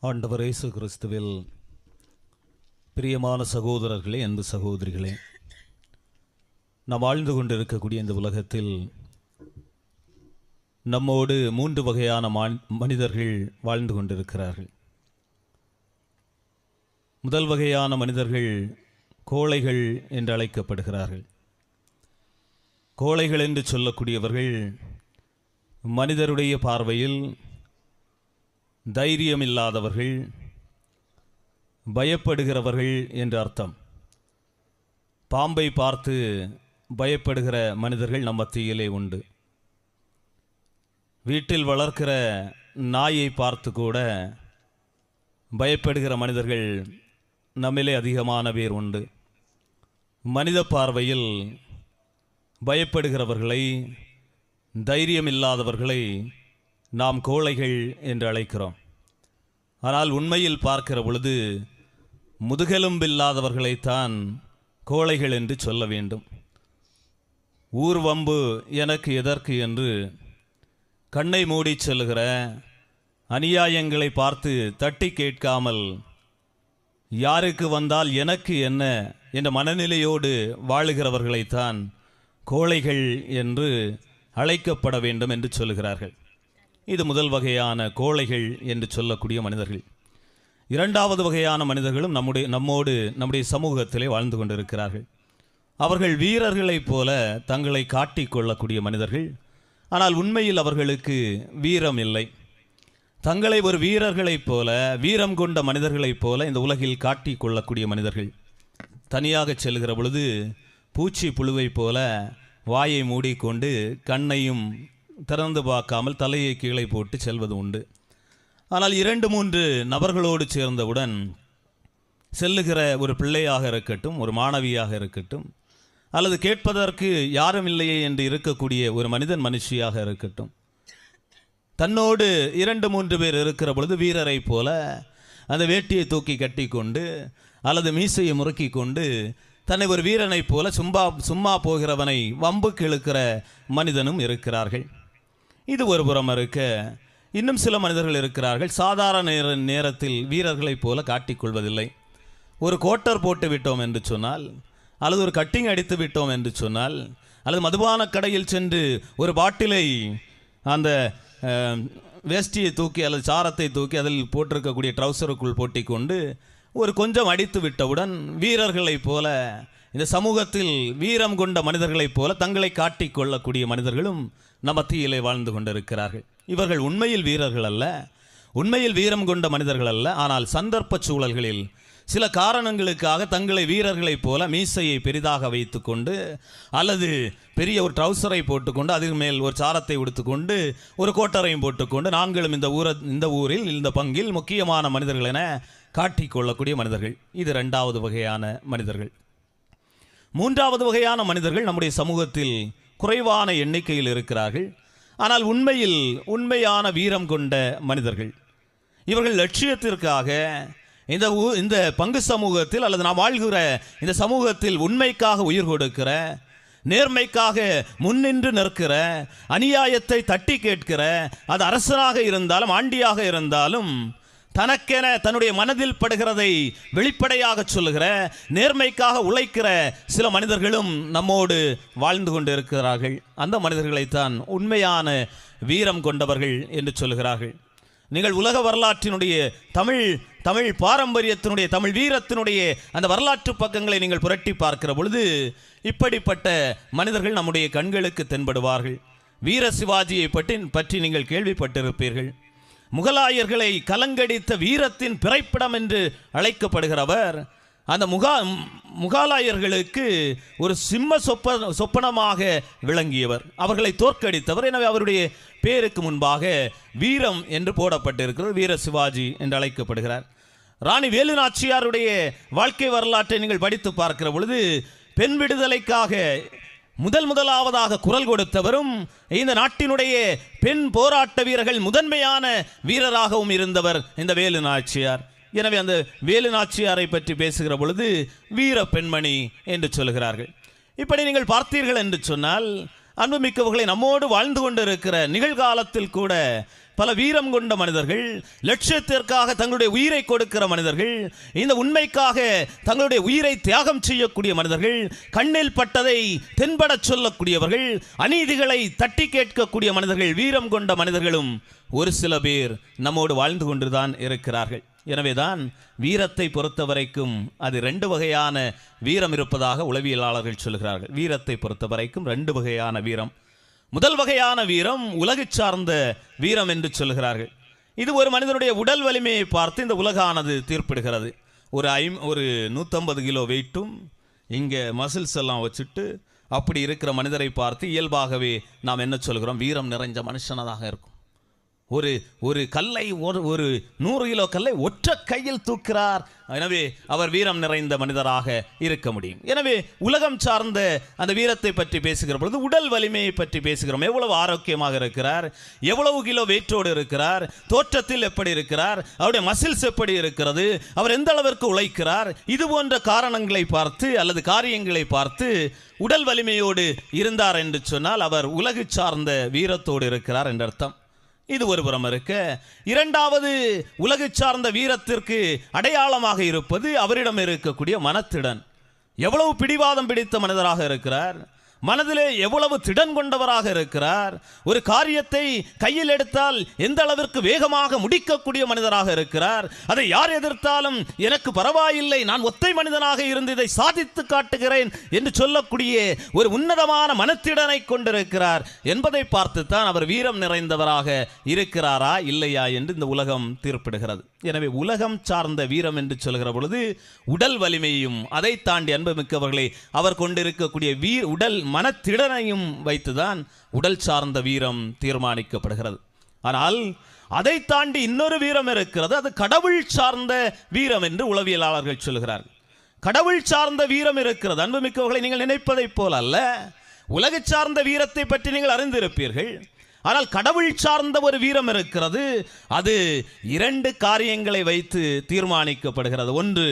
ஆண்டவர் இயேசு கிறிஸ்துவில் பிரியமான சகோதரர்களே அன்பு சகோதரிகளே நாம் வாழ்ந்து கொண்டிருக்கக்கூடிய இந்த உலகத்தில் நம்மோடு மூன்று வகையான மான்- மனிதர்கள் வாழ்ந்து கொண்டிருக்கிறார்கள். முதல் வகையான மனிதர்கள் கோழைகள் என்று அழைக்கப்படுகிறார்கள். கோழைகள் என்று சொல்லக்கூடியவர்கள் மனிதருடைய பார்வையில் தைரியம் இல்லாதவர்கள் பயப்படுகிறவர்கள் என்று அர்த்தம். பாம்பை பார்த்து பயப்படுகிற மனிதர்கள் நம் மத்தியிலே உண்டு. வீட்டில் வளர்க்கிற நாயை பார்த்து கூட பயப்படுகிற மனிதர்கள் நம்மிலே அதிகமான பேர் உண்டு. மனித பார்வையில் பயப்படுகிறவர்களை தைரியம் இல்லாதவர்களை நாம் கோழைகள் என்று அழைக்கிறோம். ஆனால் உண்மையில் பார்க்கிற பொழுது முதுகெலும்பில்லாதவர்களைத்தான் கோழைகள் என்று சொல்ல வேண்டும். ஊர்வம்பு எனக்கு எதற்கு என்று கண்ணை மூடிச் செல்லுகிற அநியாயங்களை பார்த்து தட்டி கேட்காமல் யாருக்கு வந்தால் எனக்கு என்ன என்ற மனநிலையோடு வாழுகிறவர்களைத்தான் கோழைகள் என்று அழைக்கப்பட வேண்டும் என்று சொல்லுகிறார்கள். இது முதல் வகையான கோழைகள் என்று சொல்லக்கூடிய மனிதர்கள். இரண்டாவது வகையான மனிதர்களும் நம்முடைய நம்மோடு நம்முடைய சமூகத்திலே வாழ்ந்து கொண்டிருக்கிறார்கள். அவர்கள் வீரர்களைப் போல தங்களை காட்டிக்கொள்ளக்கூடிய மனிதர்கள். ஆனால் உண்மையில் அவர்களுக்கு வீரம் இல்லை. தங்களை ஒரு வீரர்களைப் போல வீரம் கொண்ட மனிதர்களைப் போல இந்த உலகில் காட்டிக்கொள்ளக்கூடிய மனிதர்கள். தனியாக செல்கிற பொழுது பூச்சி புழுவைப் போல வாயை மூடிக்கொண்டு கண்ணையும் திறந்து பார்க்காமல் தலையை கீழே போட்டு செல்வது உண்டு. ஆனால் இரண்டு மூன்று நபர்களோடு சேர்ந்தவுடன் செல்லுகிற ஒரு பிள்ளையாக இருக்கட்டும் ஒரு மாணவியாக இருக்கட்டும் அல்லது கேட்பதற்கு யாரும் இல்லையே என்று இருக்கக்கூடிய ஒரு மனிதன் மனுஷியாக இருக்கட்டும். தன்னோடு இரண்டு மூன்று பேர் இருக்கிற பொழுது வீரரைப் போல அந்த வேட்டியை தூக்கி கட்டிக்கொண்டு அல்லது மீசையை முறுக்கி கொண்டு தன்னை ஒரு வீரனைப் போல சும்மா சும்மா போகிறவனை வம்புக்கு இழுக்கிற மனிதனும் இருக்கிறார்கள். இது ஒரு புறம் இருக்க. இன்னும் சில மனிதர்கள் இருக்கிறார்கள். சாதாரண நேர நேரத்தில் வீரர்களைப் போல காட்டிக்கொள்வதில்லை ஒரு கோட்டர் போட்டு விட்டோம் என்று சொன்னால் அல்லது ஒரு கட்டிங் அடித்து விட்டோம் என்று சொன்னால் அல்லது மதுபான கடையில் சென்று ஒரு பாட்டிலை அந்த வேஷ்டியை தூக்கி அல்லது சாரத்தை தூக்கி அதில் போட்டிருக்கக்கூடிய ட்ரௌசருக்குள் போட்டிக்கொண்டு ஒரு கொஞ்சம் அடித்து விட்டவுடன் வீரர்களைப் போல இந்த சமூகத்தில் வீரம் கொண்ட மனிதர்களைப் போல தங்களை காட்டிக்கொள்ளக்கூடிய மனிதர்களும் நம் மத்தியிலே வாழ்ந்து கொண்டிருக்கிறார்கள். இவர்கள் உண்மையில் வீரர்கள் அல்ல உண்மையில் வீரம் கொண்ட மனிதர்கள் அல்ல ஆனால் சந்தர்ப்ப சூழல்களில் சில காரணங்களுக்காக தங்களை வீரர்களைப் போல மீசையை பெரிதாக வைத்துக்கொண்டு அல்லது பெரிய ஒரு ட்ரௌசரை போட்டுக்கொண்டு அதன் மேல் ஒரு சாரத்தை உடுத்துக்கொண்டு ஒரு கோட்டரையும் போட்டுக்கொண்டு நாங்களும் இந்த ஊர இந்த ஊரில் இந்த பங்கில் முக்கியமான மனிதர்கள் என காட்டிக்கொள்ளக்கூடிய மனிதர்கள். இது ரெண்டாவது வகையான மனிதர்கள். மூன்றாவது வகையான மனிதர்கள் நம்முடைய சமூகத்தில் குறைவான எண்ணிக்கையில் இருக்கிறார்கள். ஆனால் உண்மையில் உண்மையான வீரம் கொண்ட மனிதர்கள். இவர்கள் லட்சியத்திற்காக இந்த ஊ- இந்த பங்கு சமூகத்தில் அல்லது நாம் வாழ்கிற இந்த சமூகத்தில் உண்மைக்காக உயிர் கொடுக்கிற நேர்மைக்காக முன்னின்று நிற்கிற அநியாயத்தை தட்டி கேட்கிற அது அரசனாக இருந்தாலும் ஆண்டியாக இருந்தாலும் தனக்கென தன்னுடைய மனதில் படுகிறதை வெளிப்படையாக சொல்லுகிற நேர்மைக்காக உழைக்கிற சில மனிதர்களும் நம்மோடு வாழ்ந்து கொண்டு இருக்கிறார்கள் அந்த மனிதர்களைத்தான் உண்மையான வீரம் கொண்டவர்கள் என்று சொல்லுகிறார்கள். நீங்கள் உலக வரலாற்றினுடைய தமிழ் தமிழ் பாரம்பரியத்தினுடைய தமிழ் வீரத்தினுடைய அந்த வரலாற்று பக்கங்களை நீங்கள் புரட்டி பார்க்கிற பொழுது இப்படிப்பட்ட மனிதர்கள் நம்முடைய கண்களுக்கு தென்படுவார்கள். வீர சிவாஜியை பற்றி பற்றி நீங்கள் கேள்விப்பட்டிருப்பீர்கள். முகலாயர்களை கலங்கடித்த வீரத்தின் பிறப்பிடம் என்று அழைக்கப்படுகிறவர். அந்த முகா முகாலாயர்களுக்கு ஒரு சிம்ம சொப்ப சொப்பனமாக விளங்கியவர். அவர்களை தோற்கடித்தவர். எனவே அவருடைய பேருக்கு முன்பாக வீரம் என்று போடப்பட்டிருக்கிறது. வீர சிவாஜி என்று அழைக்கப்படுகிறார். ராணி வேலு நாச்சியாருடைய வாழ்க்கை வரலாற்றை நீங்கள் படித்து பார்க்கிற பொழுது பெண் விடுதலைக்காக முதல் முதலாவதாக குரல் கொடுத்தவரும் இந்த நாட்டினுடைய பெண் போராட்ட வீரர்கள் முதன்மையான வீரராகவும் இருந்தவர் இந்த வேலு நாச்சியார். எனவே அந்த வேலு நாச்சியாரை பற்றி பேசுகிற பொழுது வீர பெண்மணி என்று சொல்கிறார்கள். இப்படி நீங்கள் பார்த்தீர்கள் என்று சொன்னால் அன்புமிக்கவர்களை நம்மோடு வாழ்ந்து கொண்டிருக்கிற நிகழ்காலத்தில் கூட பல வீரம் கொண்ட மனிதர்கள் லட்சியத்திற்காக தங்களுடைய உயிரை கொடுக்கிற மனிதர்கள் இந்த உண்மைக்காக தங்களுடைய உயிரை தியாகம் செய்யக்கூடிய மனிதர்கள் கண்ணில் பட்டதை தென்படச் சொல்லக்கூடியவர்கள் அநீதிகளை தட்டி கேட்கக்கூடிய மனிதர்கள் வீரம் கொண்ட மனிதர்களும் ஒரு சில பேர் நம்மோடு வாழ்ந்து கொண்டுதான் இருக்கிறார்கள். எனவேதான் வீரத்தை பொறுத்த வரைக்கும் அது ரெண்டு வகையான வீரம் இருப்பதாக உளவியலாளர்கள் சொல்கிறார்கள். வீரத்தை பொறுத்த வரைக்கும் ரெண்டு வகையான வீரம். முதல் வகையான வீரம் உலகு சார்ந்த வீரம் என்று சொல்கிறார்கள். இது ஒரு மனிதனுடைய உடல் வலிமையை பார்த்து இந்த உலகானது தீர்ப்பிடுகிறது. ஒரு ஐம் ஒரு நூற்றம்பது கிலோ வெயிட்டும் இங்கே மசில்ஸ் எல்லாம் வச்சுட்டு அப்படி இருக்கிற மனிதரை பார்த்து இயல்பாகவே நாம் என்ன சொல்கிறோம்? வீரம் நிறைஞ்ச மனுஷனதாக இருக்கும். ஒரு ஒரு கல்லை ஒரு ஒரு நூறு கிலோ கல்லை ஒற்ற கையில் தூக்கிறார். எனவே அவர் வீரம் நிறைந்த மனிதராக இருக்க முடியும். எனவே உலகம் சார்ந்த அந்த வீரத்தை பற்றி பேசுகிற பொழுது உடல் வலிமையை பற்றி பேசுகிறோம். எவ்வளவு ஆரோக்கியமாக இருக்கிறார்? எவ்வளவு கிலோ வெயிட்டோடு இருக்கிறார்? தோற்றத்தில் எப்படி இருக்கிறார்? அவருடைய மசில்ஸ் எப்படி இருக்கிறது? அவர் எந்த அளவிற்கு உழைக்கிறார்? இது போன்ற காரணங்களை பார்த்து அல்லது காரியங்களை பார்த்து உடல் வலிமையோடு இருந்தார் என்று சொன்னால் அவர் உலகு சார்ந்த வீரத்தோடு இருக்கிறார் என்ற அர்த்தம் இது ஒரு புறம் இருக்க. இரண்டாவது உலகு சார்ந்த வீரத்திற்கு அடையாளமாக இருப்பது அவரிடம் இருக்கக்கூடிய மனத்திடன் எவ்வளவு பிடிவாதம் பிடித்த மனிதராக இருக்கிறார்? மனதிலே எவ்வளவு திடன் கொண்டவராக இருக்கிறார் ஒரு காரியத்தை கையில் எடுத்தால் எந்த அளவிற்கு வேகமாக முடிக்கக்கூடிய மனிதராக இருக்கிறார் அதை யார் எதிர்த்தாலும் எனக்கு பரவாயில்லை நான் ஒத்தை மனிதனாக இருந்து இதை சாதித்து காட்டுகிறேன் என்று சொல்லக்கூடிய ஒரு உன்னதமான மனத்திடனை கொண்டிருக்கிறார் என்பதை பார்த்துத்தான் அவர் வீரம் நிறைந்தவராக இருக்கிறாரா இல்லையா என்று இந்த உலகம் தீர்ப்பிடுகிறது. எனவே உலகம் சார்ந்த வீரம் என்று சொல்கிற பொழுது உடல் வலிமையும் அதை தாண்டி அன்புமிக்கவர்களை அவர் கொண்டிருக்கக்கூடிய வீர் உடல் மனத்திடனையும் வைத்துதான் உடல் சார்ந்த வீரம் தீர்மானிக்கப்படுகிறது. ஆனால் அதை தாண்டி இன்னொரு வீரம் இருக்கிறது அது கடவுள் சார்ந்த வீரம் என்று உளவியலாளர்கள் சொல்கிறார்கள். கடவுள் சார்ந்த வீரம் இருக்கிறது அன்புமிக்கவர்களை நீங்கள் நினைப்பதைப் போல அல்ல உலக சார்ந்த வீரத்தை பற்றி நீங்கள் அறிந்திருப்பீர்கள் ஆனால் கடவுள் சார்ந்த ஒரு வீரம் இருக்கிறது. அது இரண்டு காரியங்களை வைத்து தீர்மானிக்கப்படுகிறது. ஒன்று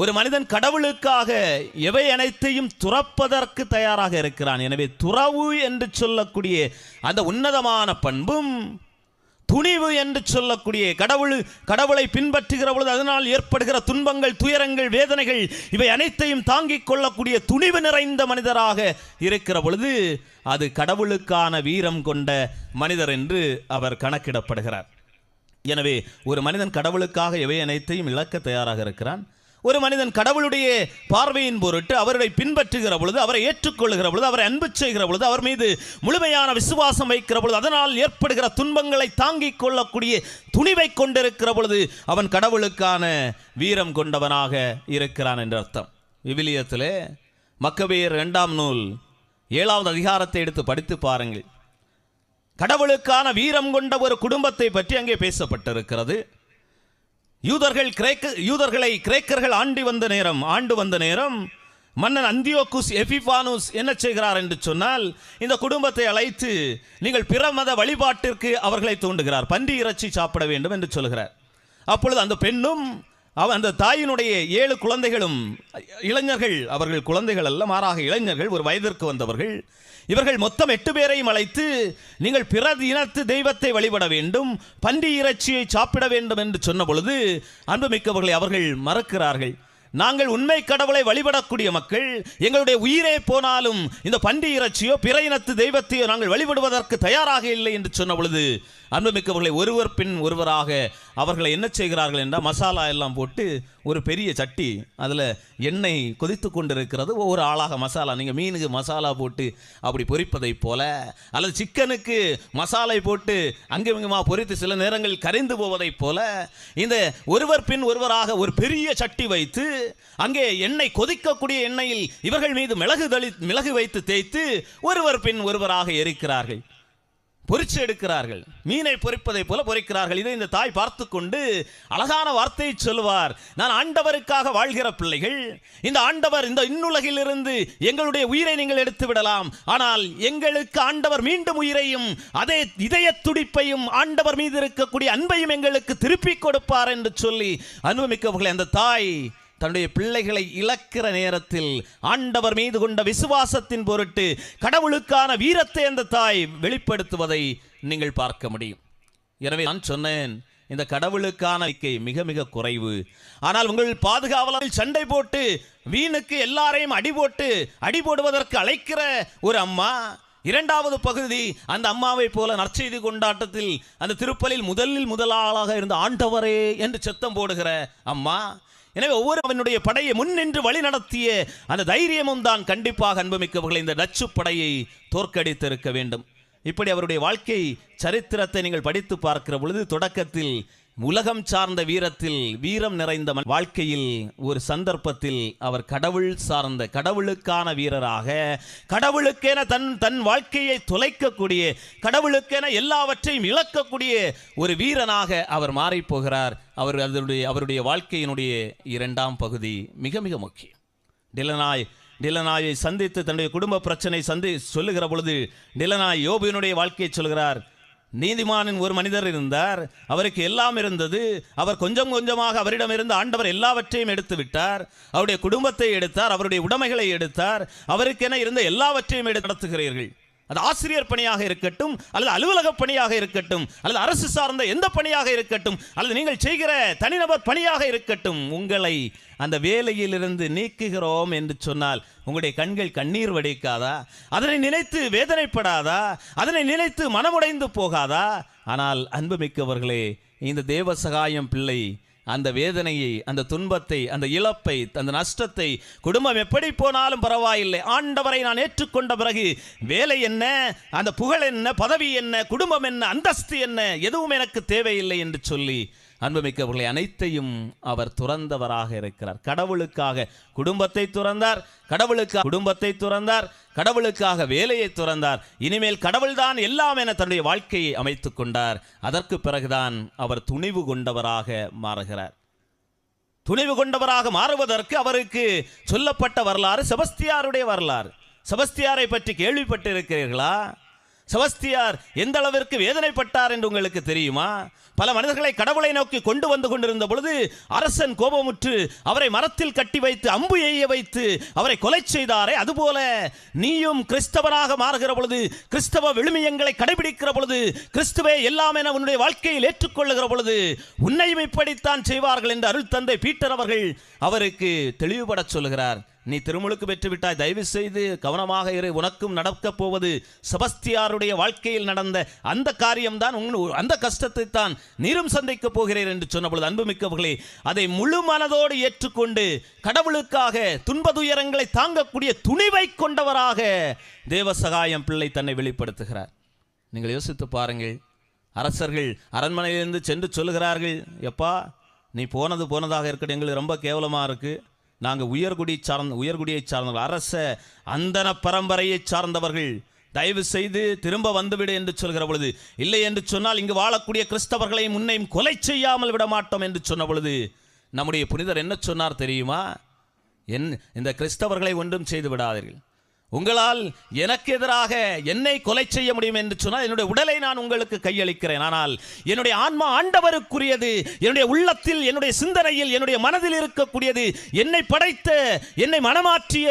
ஒரு மனிதன் கடவுளுக்காக எவை அனைத்தையும் துறப்பதற்கு தயாராக இருக்கிறான். எனவே துறவு என்று சொல்லக்கூடிய அந்த உன்னதமான பண்பும் துணிவு என்று சொல்லக்கூடிய கடவுள் கடவுளை பின்பற்றுகிற பொழுது அதனால் ஏற்படுகிற துன்பங்கள் துயரங்கள் வேதனைகள் இவை அனைத்தையும் தாங்கிக் கொள்ளக்கூடிய துணிவு நிறைந்த மனிதராக இருக்கிற பொழுது அது கடவுளுக்கான வீரம் கொண்ட மனிதர் என்று அவர் கணக்கிடப்படுகிறார். எனவே ஒரு மனிதன் கடவுளுக்காக எவை அனைத்தையும் இழக்க தயாராக இருக்கிறான். ஒரு மனிதன் கடவுளுடைய பார்வையின் பொருட்டு அவரை பின்பற்றுகிற பொழுது அவரை ஏற்றுக்கொள்கிற பொழுது அவரை அன்பு செய்கிற பொழுது அவர் மீது முழுமையான விசுவாசம் வைக்கிற பொழுது அதனால் ஏற்படுகிற துன்பங்களை தாங்கிக் கொள்ளக்கூடிய துணிவை கொண்டிருக்கிற பொழுது அவன் கடவுளுக்கான வீரம் கொண்டவனாக இருக்கிறான் என்ற அர்த்தம். விவிலியத்திலே மக்கபேயர் இரண்டாம் நூல் ஏழாவது அதிகாரத்தை எடுத்து படித்து பாருங்கள். கடவுளுக்கான வீரம் கொண்ட ஒரு குடும்பத்தை பற்றி அங்கே பேசப்பட்டிருக்கிறது. யூதர்கள் கிரேக்க யூதர்களை கிரேக்கர்கள் ஆண்டி வந்த நேரம் ஆண்டு வந்த நேரம் மன்னன் அந்தியோகுஸ் எபிபானுஸ் என்ன செய்கிறார் என்று சொன்னால் இந்த குடும்பத்தை அழைத்து நீங்கள் பிற மத வழிபாட்டிற்கு அவர்களை தூண்டுகிறார் பன்றி இறைச்சி சாப்பிட வேண்டும் என்று சொல்கிறார். அப்பொழுது அந்த பெண்ணும் அவன் அந்த தாயினுடைய ஏழு குழந்தைகளும் இளைஞர்கள் அவர்கள் குழந்தைகள் அல்ல மாறாக இளைஞர்கள் ஒரு வயதிற்கு வந்தவர்கள். இவர்கள் மொத்தம் எட்டு பேரையும் அழைத்து நீங்கள் பிற இனத்து தெய்வத்தை வழிபட வேண்டும் பன்றி இறைச்சியை சாப்பிட வேண்டும் என்று சொன்ன பொழுது அன்புமிக்கவர்களை அவர்கள் மறக்கிறார்கள். நாங்கள் உண்மை கடவுளை வழிபடக்கூடிய மக்கள் எங்களுடைய உயிரே போனாலும் இந்த பண்டி இறைச்சியோ பிற இனத்து தெய்வத்தையோ நாங்கள் வழிபடுவதற்கு தயாராக இல்லை என்று சொன்ன பொழுது அன்புமிக்கவர்களை ஒருவர் பின் ஒருவராக அவர்களை என்ன செய்கிறார்கள் என்றால் மசாலா எல்லாம் போட்டு ஒரு பெரிய சட்டி அதில் எண்ணெய் கொதித்து கொண்டிருக்கிறது. ஒவ்வொரு ஆளாக மசாலா நீங்கள் மீனுக்கு மசாலா போட்டு அப்படி பொரிப்பதைப் போல அல்லது சிக்கனுக்கு மசாலை போட்டு அங்குமிங்குமா பொறித்து பொரித்து சில நேரங்கள் கரைந்து போவதைப் போல இந்த ஒருவர் பின் ஒருவராக ஒரு பெரிய சட்டி வைத்து அங்கே எண்ணெய் கொதிக்கக்கூடிய எண்ணெயில் இவர்கள் மீது மிளகு தளி மிளகு வைத்து தேய்த்து ஒருவர் பின் ஒருவராக எரிக்கிறார்கள். பொறிச்சு எடுக்கிறார்கள். மீனை பொறிப்பதை போல பொறிக்கிறார்கள். இதை இந்த தாய் பார்த்து கொண்டு அழகான வார்த்தையை சொல்லுவார். நான் ஆண்டவருக்காக வாழ்கிற பிள்ளைகள் இந்த ஆண்டவர் இந்த இன்னுலகிலிருந்து எங்களுடைய உயிரை நீங்கள் எடுத்து விடலாம். ஆனால் எங்களுக்கு ஆண்டவர் மீண்டும் உயிரையும் அதே இதய துடிப்பையும் ஆண்டவர் மீது இருக்கக்கூடிய அன்பையும் எங்களுக்கு திருப்பி கொடுப்பார் என்று சொல்லி அனுபவிக்கவர்களை அந்த தாய் தன்னுடைய பிள்ளைகளை இழக்கிற நேரத்தில் ஆண்டவர் மீது கொண்ட விசுவாசத்தின் பொருட்டு கடவுளுக்கான வீரத்தை அந்த தாய் வெளிப்படுத்துவதை நீங்கள் பார்க்க முடியும். எனவே நான் சொன்னேன் இந்த கடவுளுக்கான நம்பிக்கை மிக மிக குறைவு. ஆனால் உங்கள் பாதுகாவலர்கள் சண்டை போட்டு வீணுக்கு எல்லாரையும் அடி போட்டு அடி போடுவதற்கு அழைக்கிற ஒரு அம்மா இரண்டாவது பகுதி அந்த அம்மாவை போல நற்செய்தி கொண்டாட்டத்தில் அந்த திருப்பலில் முதலில் முதலாளாக இருந்த ஆண்டவரே என்று சத்தம் போடுகிற அம்மா எனவே ஒவ்வொரு அவனுடைய படையை முன்னின்று வழி நடத்திய அந்த தைரியமும் தான் கண்டிப்பாக அன்புமிக்கவர்களை இந்த டச்சு படையை தோற்கடித்திருக்க வேண்டும். இப்படி அவருடைய வாழ்க்கை சரித்திரத்தை நீங்கள் படித்து பார்க்கிற பொழுது தொடக்கத்தில் உலகம் சார்ந்த வீரத்தில் வீரம் நிறைந்த வாழ்க்கையில் ஒரு சந்தர்ப்பத்தில் அவர் கடவுள் சார்ந்த கடவுளுக்கான வீரராக கடவுளுக்கென தன் தன் வாழ்க்கையை தொலைக்கக்கூடிய கடவுளுக்கென எல்லாவற்றையும் இழக்கக்கூடிய ஒரு வீரனாக அவர் மாறிப் போகிறார். அவர் அதனுடைய அவருடைய வாழ்க்கையினுடைய இரண்டாம் பகுதி மிக மிக முக்கியம். டிலனாய் டிலனாயை சந்தித்து தன்னுடைய குடும்ப பிரச்சனை சந்தி சொல்லுகிற பொழுது டிலனாய் யோபுவினுடைய வாழ்க்கையை சொல்கிறார். நீதிமானின் ஒரு மனிதர் இருந்தார். அவருக்கு எல்லாம் இருந்தது. அவர் கொஞ்சம் கொஞ்சமாக அவரிடம் ஆண்டவர் எல்லாவற்றையும் எடுத்து விட்டார். அவருடைய குடும்பத்தை எடுத்தார். அவருடைய உடைமைகளை எடுத்தார். அவருக்கென இருந்த எல்லாவற்றையும் எடுத்து நடத்துகிறீர்கள். அது ஆசிரியர் பணியாக இருக்கட்டும் அல்லது அலுவலக பணியாக இருக்கட்டும் அல்லது அரசு சார்ந்த எந்த பணியாக இருக்கட்டும் அல்லது நீங்கள் செய்கிற தனிநபர் பணியாக இருக்கட்டும் உங்களை அந்த வேலையிலிருந்து நீக்குகிறோம் என்று சொன்னால் உங்களுடைய கண்கள் கண்ணீர் வடிக்காதா? அதனை நினைத்து வேதனைப்படாதா? அதனை நினைத்து மனமுடைந்து போகாதா? ஆனால் அன்புமிக்கவர்களே இந்த தேவ சகாயம் பிள்ளை அந்த வேதனையை அந்த துன்பத்தை அந்த இழப்பை அந்த நஷ்டத்தை குடும்பம் எப்படி போனாலும் பரவாயில்லை. ஆண்டவரை நான் ஏற்றுக்கொண்ட பிறகு வேலை என்ன? அந்த புகழ் என்ன? பதவி என்ன? குடும்பம் என்ன? அந்தஸ்து என்ன? எதுவும் எனக்கு தேவையில்லை என்று சொல்லி அன்புமிக்கவர்களை அனைத்தையும் அவர் துறந்தவராக இருக்கிறார். கடவுளுக்காக குடும்பத்தை துறந்தார் கடவுளுக்காக குடும்பத்தை துறந்தார் கடவுளுக்காக வேலையை துறந்தார். இனிமேல் கடவுள்தான் எல்லாம் என தன்னுடைய வாழ்க்கையை அமைத்துக் கொண்டார். அதற்கு பிறகுதான் அவர் துணிவு கொண்டவராக மாறுகிறார். துணிவு கொண்டவராக மாறுவதற்கு அவருக்கு சொல்லப்பட்ட வரலாறு செபஸ்தியாருடைய வரலாறு. செபஸ்தியாரை பற்றி கேள்விப்பட்டிருக்கிறீர்களா? செபஸ்தியார் எந்த அளவிற்கு வேதனைப்பட்டார் என்று உங்களுக்கு தெரியுமா? பல மனிதர்களை கடவுளை நோக்கி கொண்டு வந்து கொண்டிருந்த பொழுது அரசன் கோபமுற்று அவரை மரத்தில் கட்டி வைத்து அம்பு எய்ய வைத்து அவரை கொலை செய்தாரே. அதுபோல நீயும் கிறிஸ்தவனாக மாறுகிற பொழுது கிறிஸ்தவ விழுமியங்களை கடைபிடிக்கிற பொழுது கிறிஸ்துவே எல்லாம் என உன்னுடைய வாழ்க்கையில் ஏற்றுக்கொள்ளுகிற பொழுது உன்னையும் இப்படித்தான் செய்வார்கள் என்று அருள் தந்தை பீட்டர் அவர்கள் அவருக்கு தெளிவுபடச் சொல்லுகிறார். நீ திருமுழுக்கு பெற்றுவிட்டாய். தயவு செய்து கவனமாக இரு. உனக்கும் நடக்கப் போவது செபஸ்தியாருடைய வாழ்க்கையில் நடந்த அந்த காரியம்தான் உன் அந்த கஷ்டத்தை தான் நீரும் சந்திக்கப் போகிறீர் என்று சொன்னபொழுது அன்புமிக்கவர்களே அதை முழு மனதோடு ஏற்றுக்கொண்டு கடவுளுக்காக துன்பதுயரங்களை தாங்கக்கூடிய துணிவை கொண்டவராக தேவசகாயம் பிள்ளை தன்னை வெளிப்படுத்துகிறார். நீங்கள் யோசித்து பாருங்கள். அரசர்கள் அரண்மனையிலிருந்து சென்று சொல்லுகிறார்கள் எப்பா நீ போனது போனதாக இருக்கட்டும். எங்களுக்கு ரொம்ப கேவலமாக இருக்குது நாங்கள் உயர்குடி சார்ந்த உயர்குடியை சார்ந்தவர்கள் அரச அந்தன பரம்பரையை சார்ந்தவர்கள். தயவு செய்து திரும்ப வந்துவிடு என்று சொல்கிற பொழுது இல்லை என்று சொன்னால் இங்கு வாழக்கூடிய கிறிஸ்தவர்களை முன்னையும் கொலை செய்யாமல் விட மாட்டோம் என்று சொன்ன பொழுது நம்முடைய புனிதர் என்ன சொன்னார் தெரியுமா? என் இந்த கிறிஸ்தவர்களை ஒன்றும் செய்து விடாதீர்கள். உங்களால் எனக்கு எதிராக என்னை கொலை செய்ய முடியும் என்று சொன்னால் என்னுடைய உடலை நான் உங்களுக்கு கையளிக்கிறேன். ஆனால் என்னுடைய ஆன்மா ஆண்டவருக்குரியது என்னுடைய உள்ளத்தில் என்னுடைய சிந்தனையில் என்னுடைய மனதில் இருக்கக்கூடியது என்னை படைத்த என்னை மனமாற்றிய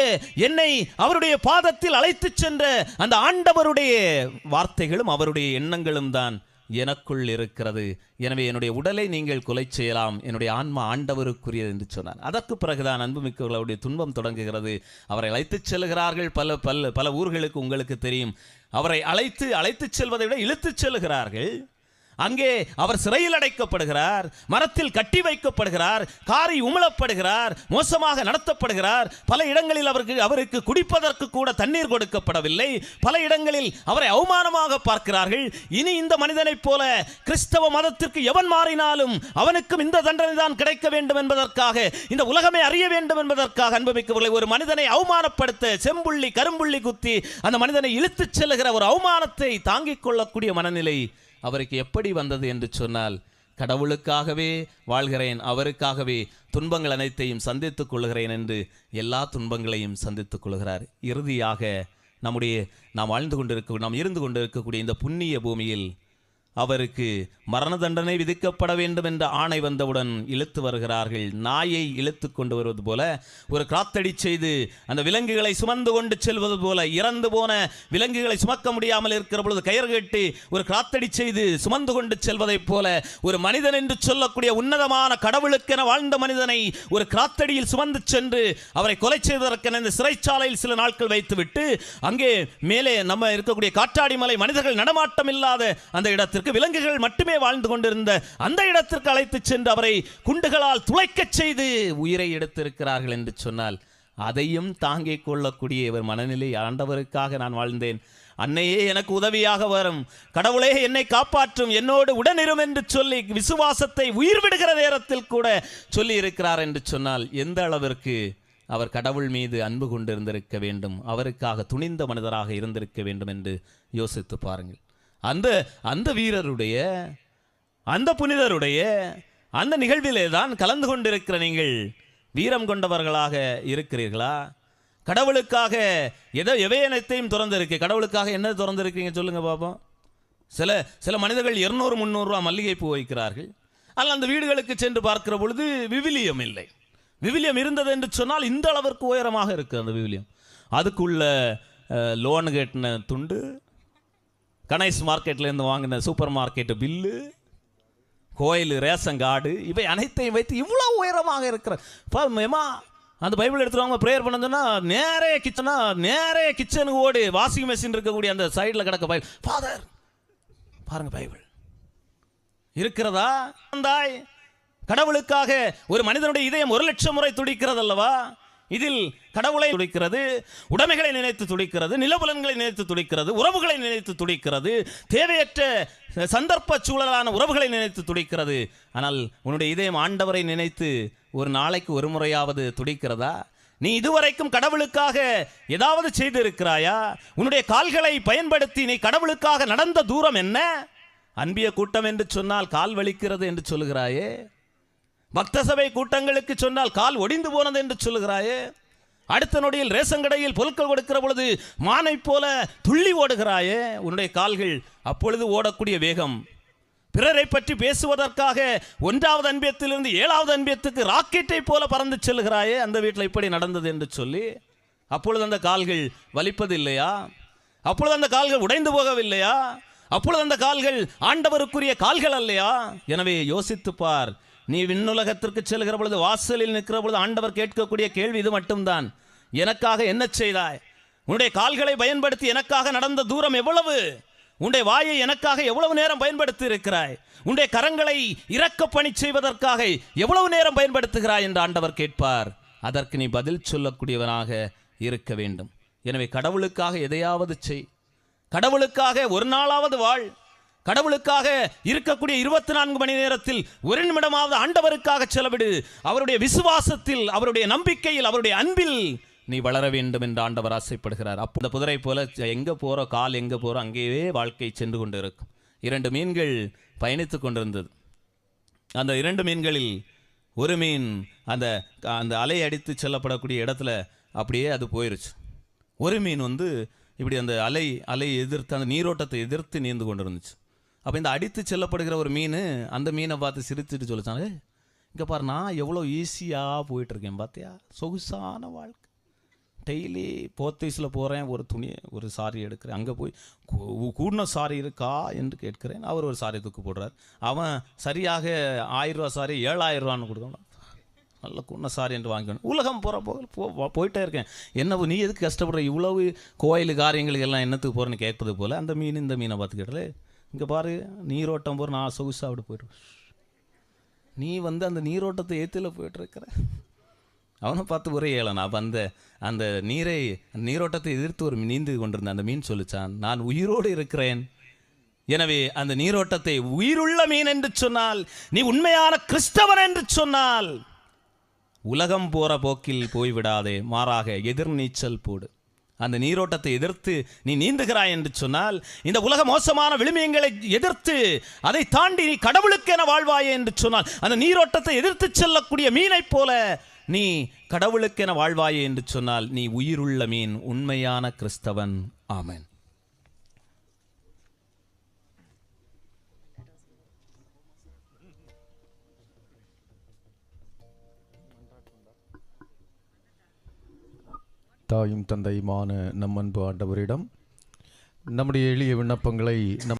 என்னை அவருடைய பாதத்தில் அழைத்துச் சென்ற அந்த ஆண்டவருடைய வார்த்தைகளும் அவருடைய எண்ணங்களும் தான். எனக்குள் இருக்கிறது. எனவே என்னுடைய உடலை நீங்கள் கொலை செய்யலாம். என்னுடைய ஆன்மா ஆண்டவருக்குரியது என்று சொன்னார் அதற்கு பிறகுதான் அன்புமிக்கவர்களுடைய துன்பம் தொடங்குகிறது. அவரை அழைத்துச் செல்கிறார்கள். பல பல பல ஊர்களுக்கு உங்களுக்கு தெரியும். அவரை அழைத்து அழைத்துச் செல்வதை விட இழுத்துச் செல்கிறார்கள். அங்கே அவர் சிறையில் அடைக்கப்படுகிறார் மரத்தில் கட்டி வைக்கப்படுகிறார் காரி உமிழப்படுகிறார் மோசமாக நடத்தப்படுகிறார். பல இடங்களில் அவருக்கு அவருக்கு குடிப்பதற்கு கூட தண்ணீர் கொடுக்கப்படவில்லை. பல இடங்களில் அவரை அவமானமாக பார்க்கிறார்கள். இனி இந்த மனிதனைப் போல கிறிஸ்தவ மதத்திற்கு எவன் மாறினாலும் அவனுக்கும் இந்த தண்டனை தான் கிடைக்க வேண்டும் என்பதற்காக இந்த உலகமே அறிய வேண்டும் என்பதற்காக அன்புமிக்கவர்களை ஒரு மனிதனை அவமானப்படுத்த செம்புள்ளி கரும்புள்ளி குத்தி அந்த மனிதனை இழுத்துச் செல்லுகிற ஒரு அவமானத்தை தாங்கிக் கொள்ளக்கூடிய மனநிலை அவருக்கு எப்படி வந்தது என்று சொன்னால் கடவுளுக்காகவே வாழ்கிறேன் அவருக்காகவே துன்பங்கள் அனைத்தையும் சந்தித்துக் கொள்கிறேன் என்று எல்லா துன்பங்களையும் சந்தித்துக் கொள்கிறார். இறுதியாக நம்முடைய நாம் வாழ்ந்து கொண்டிருக்க நாம் இருந்து கொண்டிருக்கக்கூடிய இந்த புண்ணிய பூமியில் அவருக்கு மரண தண்டனை விதிக்கப்பட வேண்டும் என்ற ஆணை வந்தவுடன் இழுத்து வருகிறார்கள். நாயை இழுத்து கொண்டு வருவது போல ஒரு காத்தடி செய்து அந்த விலங்குகளை சுமந்து கொண்டு செல்வது போல இறந்து போன விலங்குகளை சுமக்க முடியாமல் இருக்கிற பொழுது கயிறு கட்டி ஒரு கிராத்தடி செய்து சுமந்து கொண்டு செல்வதைப் போல ஒரு மனிதன் என்று சொல்லக்கூடிய உன்னதமான கடவுளுக்கென வாழ்ந்த மனிதனை ஒரு கிராத்தடியில் சுமந்து சென்று அவரை கொலை செய்வதற்கென இந்த சிறைச்சாலையில் சில நாட்கள் வைத்துவிட்டு அங்கே மேலே நம்ம இருக்கக்கூடிய காற்றாடி மலை மனிதர்கள் நடமாட்டம் இல்லாத அந்த இடத்திற்கு விலங்குகள் மட்டுமே வாழ்ந்து கொண்டிருந்த அந்த இடத்திற்கு அழைத்துச் சென்று அவரை குண்டுகளால் துளைக்கச் செய்து உயிரை எடுத்திருக்கிறார்கள் என்று சொன்னால் அதையும் தாங்கிக் கொள்ளக்கூடிய இவர் மனநிலை ஆண்டவருக்காக நான் வாழ்ந்தேன். அன்னையே எனக்கு உதவியாக வரும். கடவுளே என்னை காப்பாற்றும். என்னோடு உடனிரும் என்று சொல்லி விசுவாசத்தை உயிர் விடுகிற நேரத்தில் கூட சொல்லி இருக்கிறார் என்று சொன்னால் எந்த அளவிற்கு அவர் கடவுள் மீது அன்பு கொண்டிருந்திருக்க வேண்டும் அவருக்காக துணிந்த மனிதராக இருந்திருக்க வேண்டும் என்று யோசித்து பாருங்கள். அந்த அந்த வீரருடைய அந்த புனிதருடைய அந்த நிகழ்விலே தான் கலந்து கொண்டிருக்கிற நீங்கள் வீரம் கொண்டவர்களாக இருக்கிறீர்களா? கடவுளுக்காக எதோ எவையனத்தையும் திறந்திருக்கு? கடவுளுக்காக என்ன திறந்திருக்கீங்க சொல்லுங்க பாப்போம். சில சில மனிதர்கள் இருநூறு முந்நூறுரூவா மல்லிகைப்பூ வைக்கிறார்கள். ஆனால் அந்த வீடுகளுக்கு சென்று பார்க்கிற பொழுது விவிலியம் இல்லை. விவிலியம் இருந்தது என்று சொன்னால் இந்த அளவிற்கு உயரமாக இருக்குது அந்த விவிலியம். அதுக்குள்ள லோன் கேட்டின துண்டு கணேஷ் மார்க்கெட்லேருந்து வாங்கின சூப்பர் மார்க்கெட்டு பில்லு கோயில் ரேஷன் கார்டு இவை அனைத்தையும் வைத்து இவ்வளோ உயரமாக இருக்கிற மேமா அந்த பைபிள் எடுத்துருவாங்க ப்ரேயர் பண்ண சொன்னால் நேரே கிச்சனா நேரே கிச்சனுக்கு ஓடி வாஷிங் மிஷின் இருக்கக்கூடிய அந்த சைடில் கிடக்க பைபிள். ஃபாதர் பாருங்க பைபிள். இருக்கிறதா? தாய் கடவுளுக்காக ஒரு மனிதனுடைய இதயம் ஒரு லட்சம் முறை துடிக்கிறது அல்லவா இதில் கடவுளை துடிக்கிறது உடைமைகளை நினைத்து துடிக்கிறது நிலபுலன்களை நினைத்து துடிக்கிறது உறவுகளை நினைத்து துடிக்கிறது தேவையற்ற சந்தர்ப்ப சூழலான உறவுகளை நினைத்து துடிக்கிறது. ஆனால் உன்னுடைய இதயம் ஆண்டவரை நினைத்து ஒரு நாளைக்கு ஒரு முறையாவது துடிக்கிறதா? நீ இதுவரைக்கும் கடவுளுக்காக ஏதாவது செய்திருக்கிறாயா? உன்னுடைய கால்களை பயன்படுத்தி நீ கடவுளுக்காக நடந்த தூரம் என்ன? அன்பிய கூட்டம் என்று சொன்னால் கால் வலிக்கிறது என்று சொல்லுகிறாயே. பக்த சபை கூட்டங்களுக்கு சொன்னால் கால் ஒடிந்து போனது என்று சொல்லுகிறாயே. அடுத்த நொடியில் ரேஷன் கடையில் பொருட்கள் கொடுக்கிற பொழுது மானை போல துள்ளி ஓடுகிறாயே. உன்னுடைய கால்கள் அப்பொழுது ஓடக்கூடிய வேகம். பிறரை பற்றி பேசுவதற்காக ஒன்றாவது அன்பியத்திலிருந்து ஏழாவது அன்பியத்துக்கு ராக்கெட்டை போல பறந்து செல்கிறாயே அந்த வீட்டில் இப்படி நடந்தது என்று சொல்லி அப்பொழுது அந்த கால்கள் வலிப்பது இல்லையா? அப்பொழுது அந்த கால்கள் உடைந்து போகவில்லையா? அப்பொழுது அந்த கால்கள் ஆண்டவருக்குரிய கால்கள் அல்லையா? எனவே யோசித்துப் பார் நீ விண்ணுலகத்திற்கு செல்கிற பொழுது வாசலில் நிற்கிற பொழுது ஆண்டவர் கேட்கக்கூடிய கேள்வி இது மட்டும்தான். எனக்காக என்ன செய்தாய்? உன்னுடைய கால்களை பயன்படுத்தி எனக்காக நடந்த தூரம் எவ்வளவு? உன்னுடைய வாயை எனக்காக எவ்வளவு நேரம் பயன்படுத்தி இருக்கிறாய் உன்னுடைய கரங்களை இரக்க பணி செய்வதற்காக எவ்வளவு நேரம் பயன்படுத்துகிறாய் என்று ஆண்டவர் கேட்பார். அதற்கு நீ பதில் சொல்லக்கூடியவனாக இருக்க வேண்டும். எனவே கடவுளுக்காக எதையாவது செய். கடவுளுக்காக ஒரு நாளாவது வாழ். கடவுளுக்காக இருக்கக்கூடிய இருபத்தி நான்கு மணி நேரத்தில் ஒரு நிமிடமாவது ஆண்டவருக்காக செலவிடு. அவருடைய விசுவாசத்தில் அவருடைய நம்பிக்கையில் அவருடைய அன்பில் நீ வளர வேண்டும் என்று ஆண்டவர் ஆசைப்படுகிறார். அப்போ இந்த புதரை போல எங்கே போகிறோ கால் எங்கே போகிறோம் அங்கேயே வாழ்க்கை சென்று கொண்டு இருக்கும் இரண்டு மீன்கள் பயணித்து கொண்டிருந்தது. அந்த இரண்டு மீன்களில் ஒரு மீன் அந்த அந்த அலை அடித்து செல்லப்படக்கூடிய இடத்துல அப்படியே அது போயிருச்சு. ஒரு மீன் வந்து இப்படி அந்த அலை அலை எதிர்த்து அந்த நீரோட்டத்தை எதிர்த்து நீந்து கொண்டு இருந்துச்சு அப்போ இந்த அடித்து செல்லப்படுகிற ஒரு மீன் அந்த மீனை பார்த்து சிரிச்சுட்டு சொல்லிச்சாங்க இங்கே பாரு நான் எவ்வளோ ஈஸியாக போயிட்டுருக்கேன் பார்த்தியா சொகுசான வாழ்க்கை. டெய்லி போத்தீஸில் போகிறேன் ஒரு துணி ஒரு சாரி எடுக்கிறேன். அங்கே போய் கூ- கூடின சாரி இருக்கா என்று கேட்கிறேன். அவர் ஒரு சாரி தூக்கு போடுறார். அவன் சரியாக ஆயிரரூவா சாரி ஏழாயிரரூவான்னு கொடுக்கணும். நல்ல கூடின சாரி என்று வாங்கிக்கணும். உலகம் போகிற போ போயிட்டே இருக்கேன். என்ன நீ எதுக்கு கஷ்டப்படுற? இவ்வளவு கோயில் காரியங்களுக்கு எல்லாம் என்னத்துக்கு போகிறேன்னு கேட்பது போல் அந்த மீன் இந்த மீனை பார்த்து இங்கே பாரு நீரோட்டம் போகிற நான் சொகுசாக அப்படி போயிடுவேன் நீ வந்து அந்த நீரோட்டத்தை ஏற்றில போயிட்டுருக்கிற அவனை பார்த்து ஒரே ஏளனம். அப்போ அந்த அந்த நீரை நீரோட்டத்தை எதிர்த்து ஒரு நீந்து கொண்டிருந்த அந்த மீன் சொல்லிச்சான் நான் உயிரோடு இருக்கிறேன். எனவே அந்த நீரோட்டத்தை உயிருள்ள மீன் என்று சொன்னால் நீ உண்மையான கிறிஸ்தவன் என்று சொன்னால் உலகம் போகிற போக்கில் போய்விடாதே மாறாக எதிர்நீச்சல் போடு. அந்த நீரோட்டத்தை எதிர்த்து நீ நீந்துகிறாய் என்று சொன்னால் இந்த உலக மோசமான விளிமியங்களை எதிர்த்து அதை தாண்டி நீ கடவுளுக்கென வாழ்வாயே என்று சொன்னால் அந்த நீரோட்டத்தை எதிர்த்து செல்லக்கூடிய மீனைப் போல நீ கடவுளுக்கென வாழ்வாயே என்று சொன்னால் நீ உயிருள்ள மீன் உண்மையான கிறிஸ்தவன். ஆமன். தாயும் தந்தையுமான நம் அன்பு ஆண்டவரிடம் நம்முடைய எளிய விண்ணப்பங்களை நம்